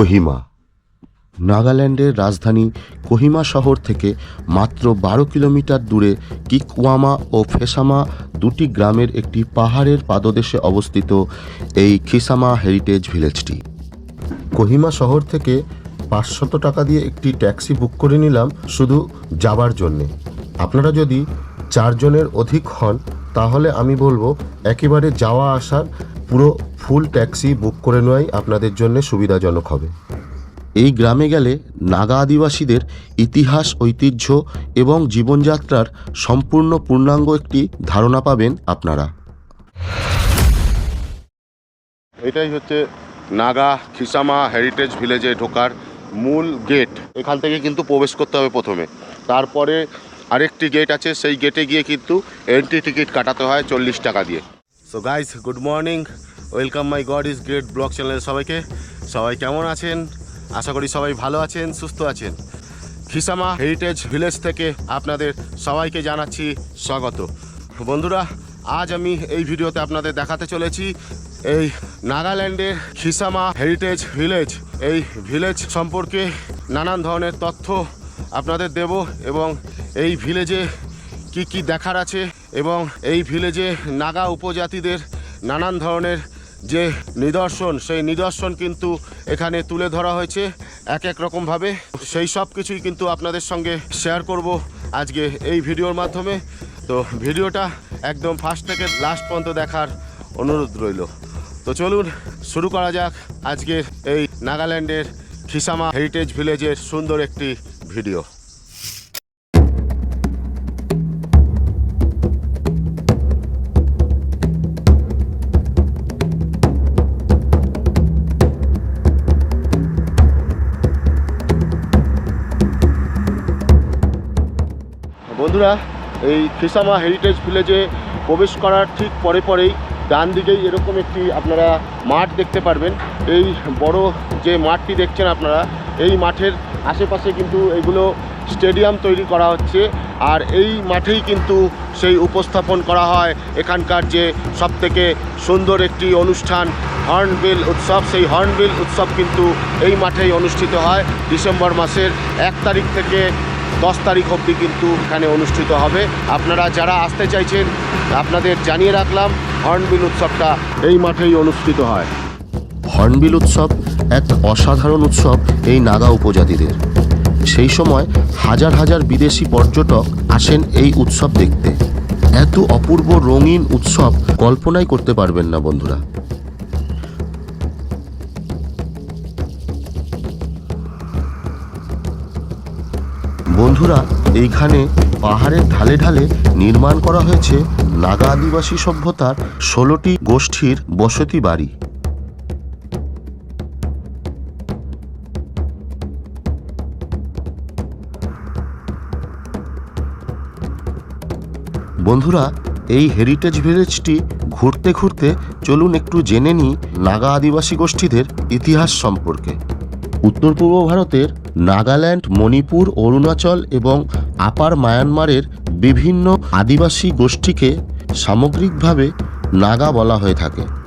কোহিমা। নাগাল্যান্ডের রাজধানী কোহিমা শহর থেকে মাত্র বারো কিলোমিটার দূরে কিকওয়ামা ও ফেসামা দুটি গ্রামের একটি পাহাড়ের পাদদেশে অবস্থিত এই খিসামা হেরিটেজ ভিলেজটি। কোহিমা শহর থেকে পাঁচশত টাকা দিয়ে একটি ট্যাক্সি বুক করে নিলাম শুধু যাবার জন্যে। আপনারা যদি চারজনের অধিক হন, তাহলে আমি বলব, একেবারে যাওয়া আসার পুরো ফুল ট্যাক্সি বুক করে নেওয়াই আপনাদের জন্য সুবিধাজনক হবে। এই গ্রামে গেলে নাগা আদিবাসীদের ইতিহাস, ঐতিহ্য এবং জীবনযাত্রার সম্পূর্ণ পূর্ণাঙ্গ একটি ধারণা পাবেন আপনারা। এটাই হচ্ছে নাগা খিসামা হেরিটেজ ভিলেজে ঢোকার মূল গেট এখান থেকে কিন্তু প্রবেশ করতে হবে প্রথমে। তারপরে আরেকটি গেট আছে, সেই গেটে গিয়ে কিন্তু এন্ট্রি টিকিট কাটাতে হয় চল্লিশ টাকা দিয়ে। So guys good morning welcome my god is great blog চ্যানেলের সবাইকে। সবাই কেমন আছেন? আশা করি সবাই ভালো আছেন, সুস্থ আছেন। খিসামা হেরিটেজ ভিলেজ থেকে আপনাদের সবাইকে জানাচ্ছি স্বাগত। বন্ধুরা, আজ আমি এই ভিডিওতে আপনাদের দেখাতে চলেছি এই নাগাল্যান্ডের খিসামা হেরিটেজ ভিলেজ এই ভিলেজ সম্পর্কে নানান ধরনের তথ্য আপনাদের দেব এবং এই ভিলেজে কি কি দেখার আছে এবং এই ভিলেজে নাগা উপজাতিদের নানান ধরনের যে নিদর্শন, সেই নিদর্শন কিন্তু এখানে তুলে ধরা হয়েছে এক এক রকমভাবে। সেই সব কিছুই কিন্তু আপনাদের সঙ্গে শেয়ার করব আজকে এই ভিডিওর মাধ্যমে। তো ভিডিওটা একদম ফার্স্ট থেকে লাস্ট পর্যন্ত দেখার অনুরোধ রইল। তো চলুন শুরু করা যাক আজকের এই নাগাল্যান্ডের খিসামা হেরিটেজ ভিলেজের সুন্দর একটি ভিডিও। বন্ধুরা, এই খিসামা হেরিটেজ ভিলেজে প্রবেশ করার ঠিক পরে পরেই ডান দিকেই এরকম একটি আপনারা মাঠ দেখতে পারবেন। এই বড় যে মাঠটি দেখছেন আপনারা, এই মাঠের আশেপাশে কিন্তু এগুলো স্টেডিয়াম তৈরি করা হচ্ছে আর এই মাঠেই কিন্তু সেই উপস্থাপন করা হয়। এখানকার যে সবথেকে সুন্দর একটি অনুষ্ঠান, হর্নবিল উৎসব, সেই হর্নবিল উৎসব কিন্তু এই মাঠেই অনুষ্ঠিত হয়। ডিসেম্বর মাসের এক তারিখ থেকে দশ তারিখ অবধি কিন্তু এখানে অনুষ্ঠিত হবে। আপনারা যারা আসতে চাইছেন, আপনাদের জানিয়ে রাখলাম, হর্নবিল উৎসবটা এই মাঠেই অনুষ্ঠিত হয়। হর্নবিল উৎসব এক অসাধারণ উৎসব এই নাগা উপজাতিদের। সেই সময় হাজার হাজার বিদেশি পর্যটক আসেন এই উৎসব দেখতে। এত অপূর্ব রঙিন উৎসব কল্পনাই করতে পারবেন না বন্ধুরা। বন্ধুরা, এইখানে পাহাড়ের ঢালে ঢালে নির্মাণ করা হয়েছে নাগা আদিবাসী সভ্যতার ষোলোটি গোষ্ঠীর বসতি বাড়ি। বন্ধুরা, এই হেরিটেজ ভিলেজটি ঘুরতে ঘুরতে চলুন একটু জেনে নিই নাগা আদিবাসী গোষ্ঠীদের ইতিহাস সম্পর্কে। উত্তর পূর্ব ভারতের নাগাল্যান্ড, মণিপুর, অরুণাচল এবং আপার মায়ানমারের বিভিন্ন আদিবাসী গোষ্ঠীকে সামগ্রিকভাবে নাগা বলা হয়ে থাকে।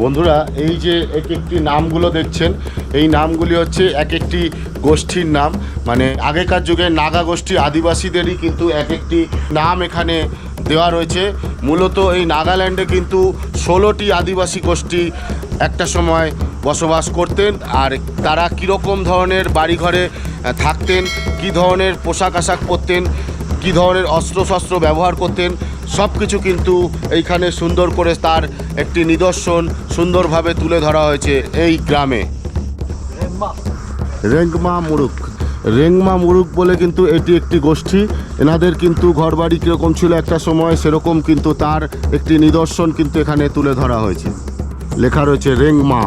বন্ধুরা, এই যে এক একটি নামগুলো দেখছেন, এই নামগুলি হচ্ছে এক একটি গোষ্ঠীর নাম। মানে আগেকার যুগে নাগা গোষ্ঠী আদিবাসীদেরই কিন্তু এক একটি নাম এখানে দেওয়া রয়েছে। মূলত এই নাগাল্যান্ডে কিন্তু ষোলোটি আদিবাসী গোষ্ঠী একটা সময় বসবাস করতেন। আর তারা কীরকম ধরনের বাড়িঘরে থাকতেন, কী ধরনের পোশাক আশাক পরতেন, কী ধরনের অস্ত্রশস্ত্র ব্যবহার করতেন সব কিছু কিন্তু এইখানে সুন্দর করে তার একটি নিদর্শন সুন্দরভাবে তুলে ধরা হয়েছে এই গ্রামে। রেংমা মুরুক রেংমা মুরুক বলে কিন্তু এটি একটি গোষ্ঠী। এনাদের কিন্তু ঘরবাড়ি কীরকম ছিল একটা সময়, সেরকম কিন্তু তার একটি নিদর্শন কিন্তু এখানে তুলে ধরা হয়েছে। লেখা রয়েছে রেংমা।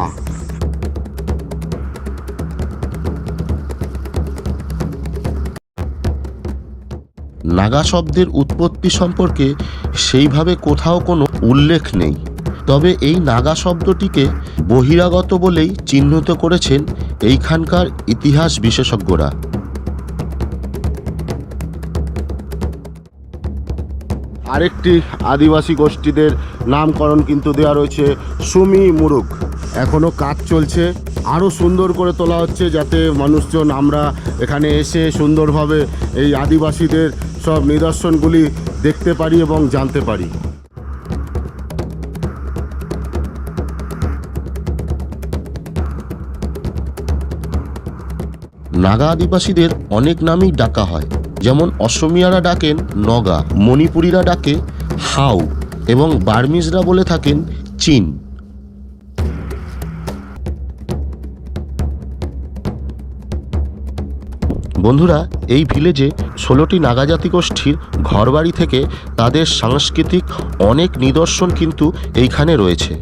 নাগা শব্দের উৎপত্তি সম্পর্কে সেইভাবে কোথাও কোনো উল্লেখ নেই। তবে এই নাগা শব্দটিকে বহিরাগত বলেই চিহ্নিত করেছেন এইখানকার ইতিহাস বিশেষজ্ঞরা। আরেকটি আদিবাসী গোষ্ঠীদের নামকরণ কিন্তু দেওয়া রয়েছে সুমি মুরুক এখনও কাজ চলছে। আরও সুন্দর করে তোলা হচ্ছে যাতে মানুষজন আমরা এখানে এসে সুন্দরভাবে এই আদিবাসীদের সব নিদর্শনগুলি দেখতে পারি এবং জানতে পারি। নাগা আদিবাসীদের অনেক নামেই ডাকা হয়। যেমন অসমিয়ারা ডাকেন নগা, মণিপুরীরা ডাকে হাউ এবং বার্মিজরা বলে থাকেন চীন। বন্ধুরা, এই ভিলেজে ষোলোটি নাগাজাতি গোষ্ঠীর ঘরবাড়ি থেকে তাদের সাংস্কৃতিক অনেক নিদর্শন কিন্তু এইখানে রয়েছে।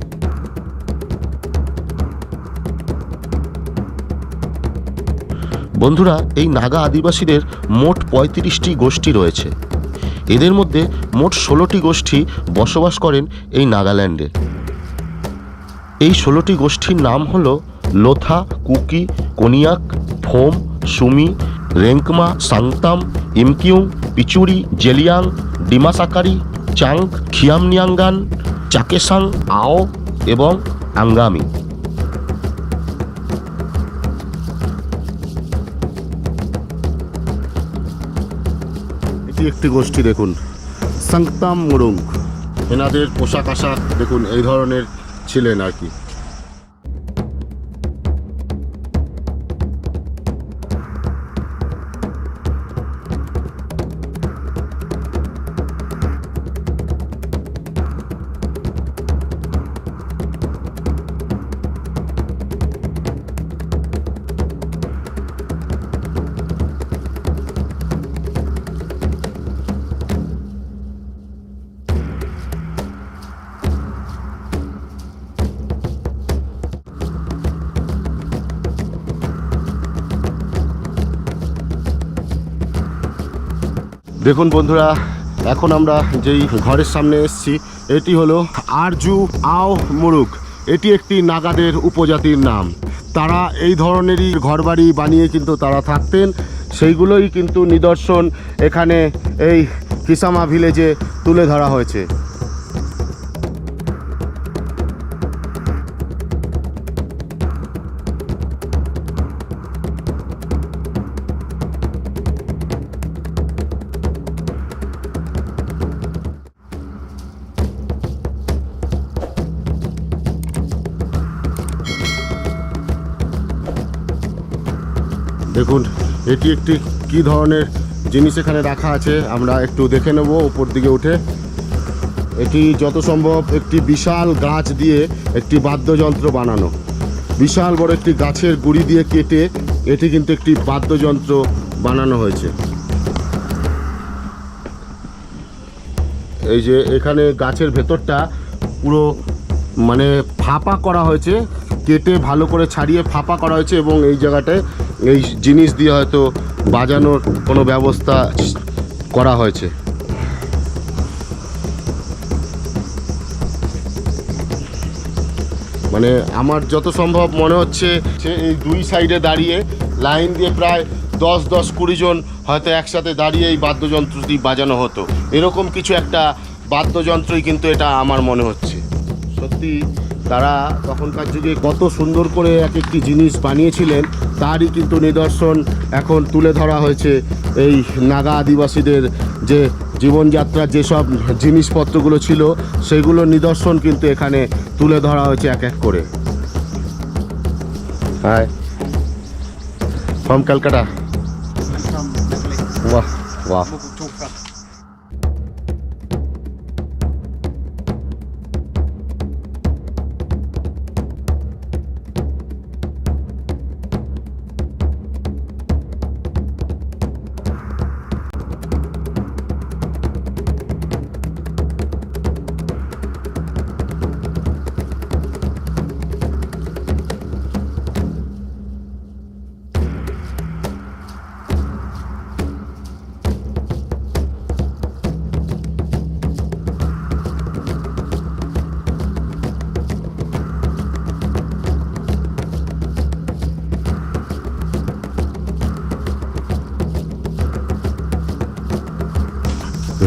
বন্ধুরা, এই নাগা আদিবাসীদের মোট পঁয়ত্রিশটি গোষ্ঠী রয়েছে। এদের মধ্যে মোট ষোলোটি গোষ্ঠী বসবাস করেন এই নাগাল্যান্ডে। এই ষোলোটি গোষ্ঠীর নাম হল লোথা, কুকি, কোনিয়াক, ফোম, সুমি রেঙ্কমা সাংতাম, ইমকিউং, পিচুরি, জেলিয়াং, ডিমাসাকারি, চাং, খিয়ামনিয়াঙ্গান, চাকেসাং, আও এবং আঙ্গামি। একটি গোষ্ঠী দেখুন সাংতাম মুরুং এনাদের পোশাক আশাক দেখুন এই ধরনের ছিলেন আর কি। দেখুন বন্ধুরা, এখন আমরা যেই ঘরের সামনে এসছি, এটি হলো আরজু আও মুরুক এটি একটি নাগাদের উপজাতির নাম। তারা এই ধরনেরই ঘরবাড়ি বানিয়ে কিন্তু তারা থাকতেন। সেইগুলোই কিন্তু নিদর্শন এখানে এই কিসামা ভিলেজে তুলে ধরা হয়েছে। এটি একটি কি ধরনের জিনিস এখানে রাখা আছে। আমরা একটু দেখে নেব উপর দিকে উঠে। এটি যত সম্ভব একটি বিশাল গাছ দিয়ে একটি বাদ্যযন্ত্র বানানো। বিশাল বড় একটি গাছের গুড়ি দিয়ে কেটে এটি কিন্তু একটি বাদ্যযন্ত্র বানানো হয়েছে। এই যে এখানে গাছের ভেতরটা পুরো মানে ফাঁপা করা হয়েছে। কেটে ভালো করে ছাড়িয়ে ফাঁপা করা হয়েছে এবং এই জায়গাটায় এই জিনিস দিয়ে হয়তো বাজানোর কোনো ব্যবস্থা করা হয়েছে। মানে আমার যত সম্ভব মনে হচ্ছে যে এই দুই সাইডে দাঁড়িয়ে লাইন দিয়ে প্রায় দশ দশ, কুড়ি জন হয়তো একসাথে দাঁড়িয়ে এই বাদ্যযন্ত্রটি বাজানো হতো। এরকম কিছু একটা বাদ্যযন্ত্রই কিন্তু এটা আমার মনে হচ্ছে। সত্যি তারা তখনকার যুগে কত সুন্দর করে এক একটি জিনিস বানিয়েছিলেন। তারই কিন্তু নিদর্শন এখন তুলে ধরা হয়েছে এই নাগা আদিবাসীদের যে জীবনযাত্রার যেসব জিনিসপত্রগুলো ছিল সেগুলো নিদর্শন কিন্তু এখানে তুলে ধরা হয়েছে এক এক করে। হ্যাঁ ফ্রম ক্যালকাটা বাহ বাহ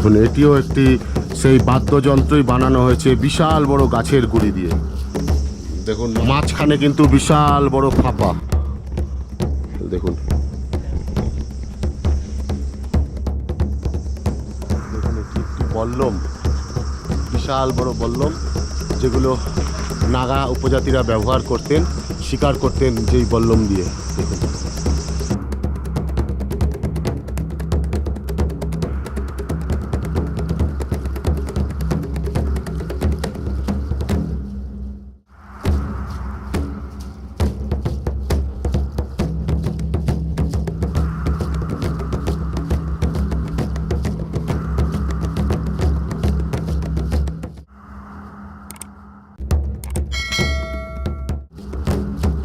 দেখুন, এটিও একটি সেই বাদ্যযন্ত্রই বানানো হয়েছে বিশাল বড় গাছের গুড়ি দিয়ে। দেখুন, মাঝখানে কিন্তু বিশাল বড় ফাঁপা। দেখুন। বল্লম, বিশাল বড় বল্লম, যেগুলো নাগা উপজাতিরা ব্যবহার করতেন, শিকার করতেন যেই বল্লম দিয়ে। দেখুন।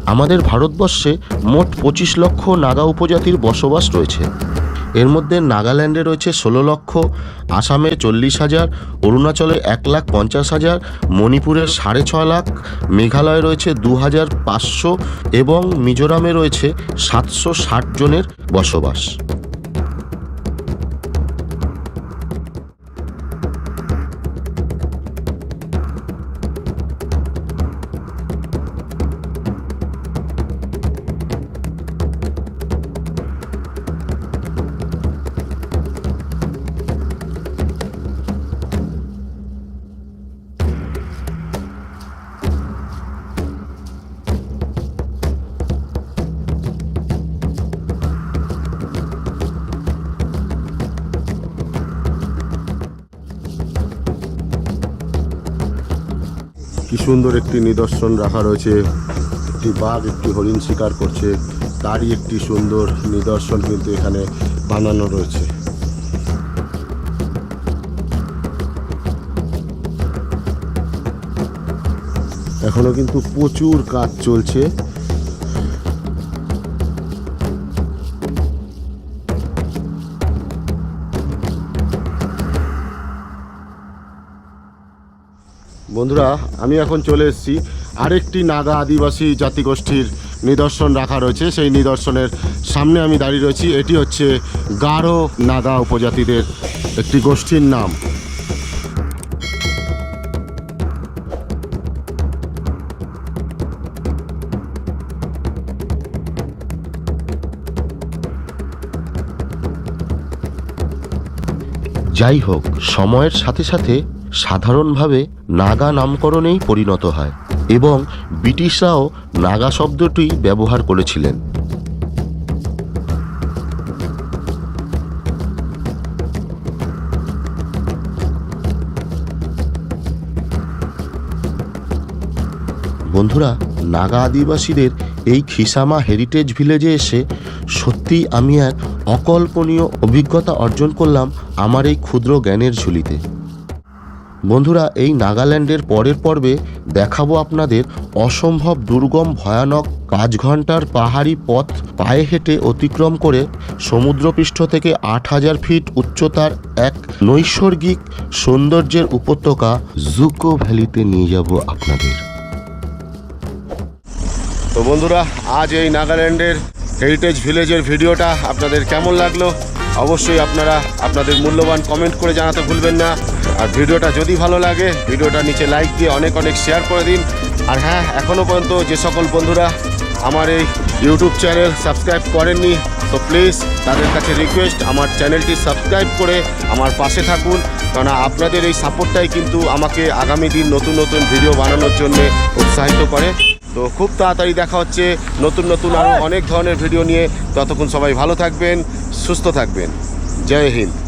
আমাদের ভারতবর্ষে মোট পঁচিশ লক্ষ নাগা উপজাতির বসবাস রয়েছে। এর মধ্যে নাগাল্যান্ডে রয়েছে ষোলো লক্ষ, আসামে চল্লিশ হাজার, অরুণাচলে এক লাখ পঞ্চাশ হাজার, মণিপুরে সাড়ে ছ লাখ, মেঘালয়ে রয়েছে দু হাজার পাঁচশো এবং মিজোরামে রয়েছে সাতশো ষাট জনের বসবাস। সুন্দর একটি নিদর্শন রাখা রয়েছে। একটি বাঘ, একটি হরিণ শিকার করছে। তারই একটি সুন্দর নিদর্শন কিন্তু এখানে বানানো রয়েছে। এখনও কিন্তু প্রচুর কাজ চলছে। বন্ধুরা, আমি এখন চলে এসেছি আরেকটি নাগা আদিবাসী জাতিগোষ্ঠীর নিদর্শন রাখা রয়েছে। সেই নিদর্শনের সামনে আমি দাঁড়িয়ে রয়েছি। এটি হচ্ছে গারো নাগা উপজাতিদের একটি গোষ্ঠীর নাম। যাই হোক, সময়ের সাথে সাথে সাধারণভাবে নাগা নামকরণেই পরিণত হয় এবং ব্রিটিশরাও নাগা শব্দটি ব্যবহার করেছিলেন। বন্ধুরা, নাগা আদিবাসীদের এই খিসামা হেরিটেজ ভিলেজে এসে সত্যিই আমি এক অকল্পনীয় অভিজ্ঞতা অর্জন করলাম আমার এই ক্ষুদ্র জ্ঞানের ঝুলিতে। বন্ধুরা, এই নাগাল্যান্ডের পরের পর্বে দেখাবো আপনাদের অসম্ভব দুর্গম, ভয়ানক পাঁচ ঘণ্টার পাহাড়ি পথ পায়ে হেঁটে অতিক্রম করে সমুদ্রপৃষ্ঠ থেকে আট হাজার ফিট উচ্চতার এক নৈসর্গিক সৌন্দর্যের উপত্যকা জুকো ভ্যালিতে নিয়ে যাব আপনাদের। তো বন্ধুরা, আজ এই নাগাল্যান্ডের হেরিটেজ ভিলেজের ভিডিওটা আপনাদের কেমন লাগল? অবশ্যই আপনারা আপনাদের মূল্যবান কমেন্ট করে জানাতে ভুলবেন না। আর ভিডিওটা যদি ভালো লাগে, ভিডিওটা নিচে লাইক দিয়ে অনেক অনেক শেয়ার করে দিন। আর হ্যাঁ এখনও পর্যন্ত যে সকল বন্ধুরা আমার এই ইউটিউব চ্যানেল সাবস্ক্রাইব করেননি, তো প্লিজ তাদের কাছে রিকোয়েস্ট আমার চ্যানেলটি সাবস্ক্রাইব করে আমার পাশে থাকুন। কেননা আপনাদের এই সাপোর্টটাই কিন্তু আমাকে আগামী দিন নতুন নতুন ভিডিও বানানোর জন্য উৎসাহিত করে। তো খুব তাড়াতাড়ি দেখা হচ্ছে নতুন নতুন আরও অনেক ধরনের ভিডিও নিয়ে। ততক্ষণ সবাই ভালো থাকবেন। সুস্থ থাকবেন। জয় হিন্দ।